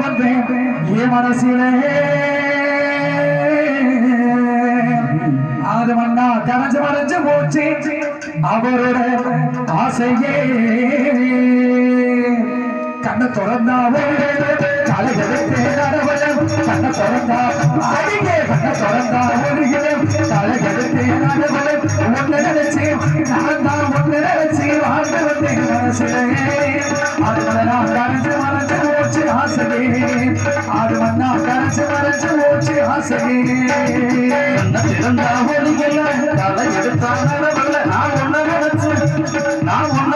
வந்தேன். என் மனசிலே. அது மண்ணா கரைஞ்சு மறைஞ்சு போச்சு. அவரோட ஆசையே. கண்ணை திறந்தா தலை எடுத்து நடவலம் கண்ணை திறந்தா அடிங்க கண்ணை திறந்தா ஆடு அது மண்ணா கரைஞ்சு மறைஞ்சு போச்சு ஆசையே திறந்தா ஒளியல தலை எடுத்தா நான் ஒன்ன நினைச்சு நான் ஒன்ன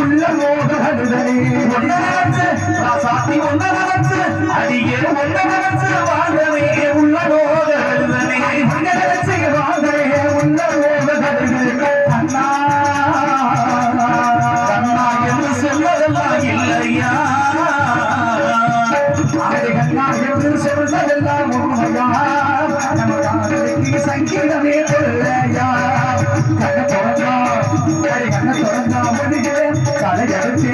உள்ள மோக அழுதனே ராசாத்தி ஒன்ன அடியே ஒன்ன வாழ்ந்தவே உள்ள நோக எழுதனே ஒன்ன உள்ள மோக அழுதனே கண்ணா என்று சொல்லதெல்லாம் இல்லையா கண்ணா என்று சொல்வதெல்லாம் உண்மையா நம்ம சங்கீதமே இல்லையா கண்ண திறந்தா ஆடி கண்ண திறந்தா முடிகிறேன் தலை எடுத்து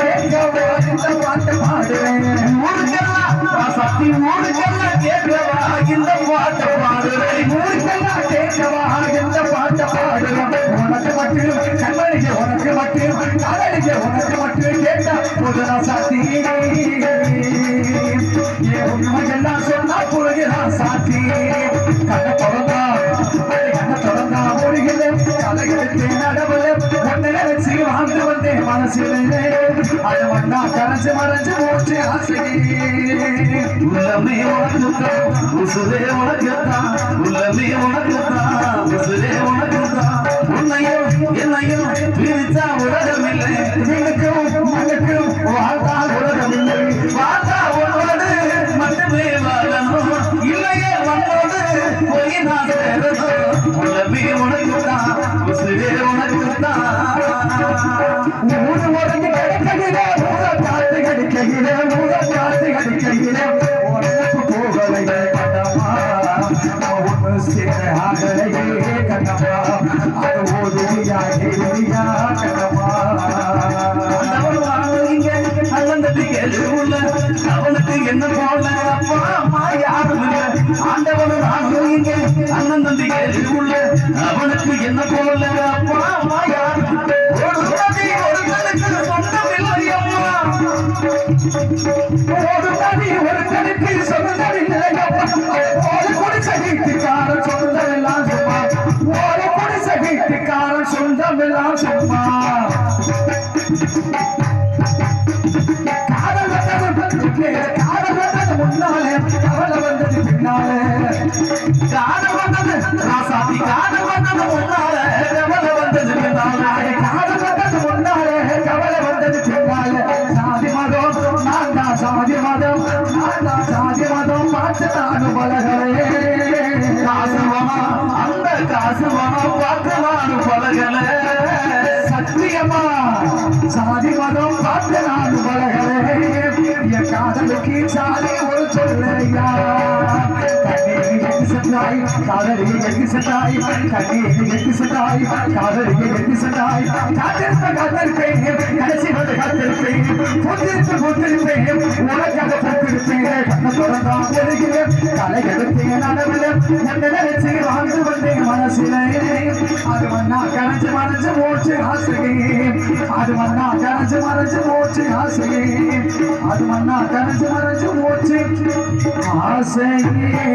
நடவலம் ஒன்னு பாட்டு ஊருக்கெல்லாம் கேட்கவா இந்த ஊருக்கெல்லாம் கேட்கவா இந்த உனக்கு மட்டும் கண்மணிக்கு உனக்கு மட்டும் காதலிக்கு உனக்கு மட்டும் கேட்டா சாத்தி என் சொன்னா சாத்தி மனசிலே அது வந்தா கரைஞ்சு மறைஞ்சு போச்சு ஆசையே உள்ளமே உனக்குத்தான் உசுரே உனக்குத்தான் உள்ளமே உனக்குத்தான் உசுரே உனக்குத்தான். உன்னையும் என்னையும் பிரிச்சா உலகமில்லை. விண்ணுக்கும் மண்ணுக்கும் வாழ்ந்தால் உலகமில்லை. பார்த்தா உன்னோடு மட்டுமே வாழணும். இல்லையே உன்னோடு போய் நான் சேரணும். உள்ளமே உனக்குத்தான் உசுரே உனக்குத்தான். என்ன போல அப்பா அம்மா யாரும் இல்ல. ஆண்டவனும் நானும் அண்ணன் தம்பி எதுவுமில்ல. அவனுக்கு என்ன போல அப்பா ஒரு நதி ஒரு கணிப்பு சொன்னதில்லை ஒரு குடிசை வீட்டுக்காரன் சொந்தமெல்லாம் சும்மா ஒரு குடிசை வீட்டுக்காரன் சொந்தமெல்லாம் சும்மா காதல் வந்தது பின்னே, காதல் வந்தது முன்னாலே கவலை வந்தது பின்னாலே காதல் வந்தது, ராசாத்தி காதல் வந்தது முன்னால, கவலை வந்தது காதல் வந்தது பலகலே காசு பணம், அந்த காசு பணம் பார்த்து நானும் பழகல சத்தியமா சாதி மதம் பார்த்து நானும் பலகலே என் காதலுக்கு சாதி ஒரு சொல்லையா கண்ணீர் எட்டு சென்றாய் காதலில் எட்டு சென்றாய் கண்ணீர் எட்டு சென்றாய் காதலில் எட்டு சென்றாய் காத்திருந்த காத்திருப்பேன் கடைசி வந்து காத்திருப்பேன் பொந்திருப்பு பொந்திருப்பேன் உனக்காக பொந்திருப்பேன் கண்ண தொடர்ந்தா ஒழுகிறேன் கலை எடுத்தேன் அளவில் என்ன நினைச்சு வாழ்ந்து வந்தேன் மனசிலே அது மண்ணா கரைஞ்சு மறைஞ்சு போச்சு ஆசையே அது மண்ணா கரைஞ்சு மறைஞ்சு போச்சு ஆசையே அது மண்ணா கரைஞ்சு மறைஞ்சு போச்சு ஆசையே.